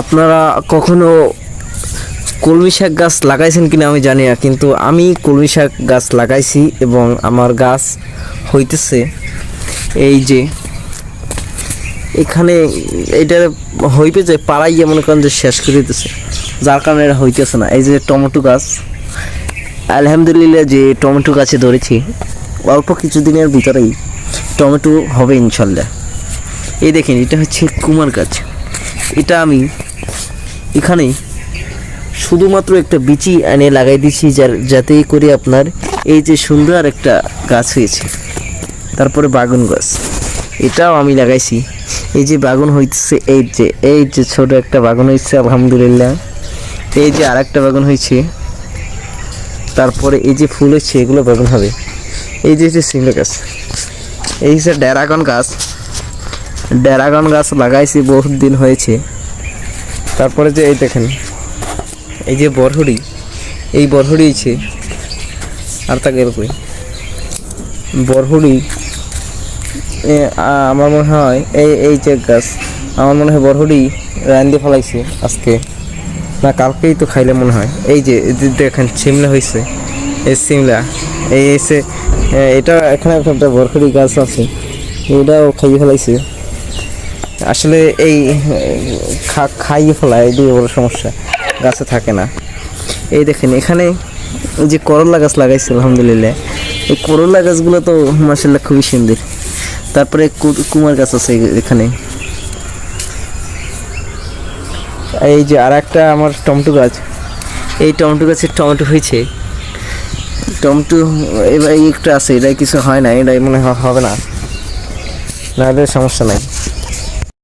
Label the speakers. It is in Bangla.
Speaker 1: আপনারা কখনো কলমি শাক গাছ লাগাইছেন কিনা আমি জানি না, কিন্তু আমি কলমি শাক গাছ লাগাইছি এবং আমার গাছ হইতেছে। এই যে, এখানে এটা হইবে যে পাড়াইয়া মনে করেন যে শেষ করে দিতেছে, যার কারণে এটা হইতেছে না। এই যে টমেটো গাছ, আলহামদুলিল্লাহ যে টমেটো গাছে ধরেছি, অল্প কিছুদিনের ভিতরেই টমেটো হবে ইনশাল্লাহ। এই দেখেন, এটা হচ্ছে কুমার গাছ। এটা আমি এখানে শুধুমাত্র একটা বিচি এনে লাগাই দিছি যার যাতে করে আপনার এই যে সুন্দর একটা গাছ হয়েছে। তারপরে বাগুন গাছ। এটাও আমি লাগাইছি। এই যে বাগুন হইতেছে, এই যে এই যে ছোট একটা বাগুন হয়েছে আলহামদুলিল্লাহ। এই যে আর একটা বাগুন হয়েছে তারপরে এই যে ফুল হচ্ছে এগুলো বাগুন হবে। এই যে সিমলা গাছ। এই যে ড্যারাগন গাছ। ড্যারাগন গাছ লাগাইছি, বহুত দিন হয়েছে। তারপরে যে এই দেখেন, এই যে বরহড়ি, এই বরহড়ি আছে আর তাকে এরকম বরহড়ি আমার মনে হয় এই এই যে গাছ, আমার মনে হয় বরহড়ি রান দিয়ে ফেলাইছে আজকে। না, কালকেই তো খাইলে মনে হয়। এই যে দেখেন, সিমলা হয়েছে এই সিমলা, এই এসে এটা এখানে একটা বরহড়ি গাছ আছে, এটাও খাইয়ে ফেলাইছে। আসলে এই খাইয়ে ফেলা এটাই বড় সমস্যা। গাছে থাকে না। এই দেখেন, এখানে যে করলা গাছ লাগাইছে, আলহামদুলিল্লাহ। এই করলা গাছগুলো তো মাসাল্লাহ খুবই সুন্দর। তারপরে কুমার গাছ আছে এখানে। এই যে আর একটা আমার টমেটো গাছ। এই টমেটো গাছের টমেটো হয়েছে। টমেটো, এবার এই একটু আছে এটা কিছু হয় না এটা মনে হবে না। নাহলে সমস্যা নাই।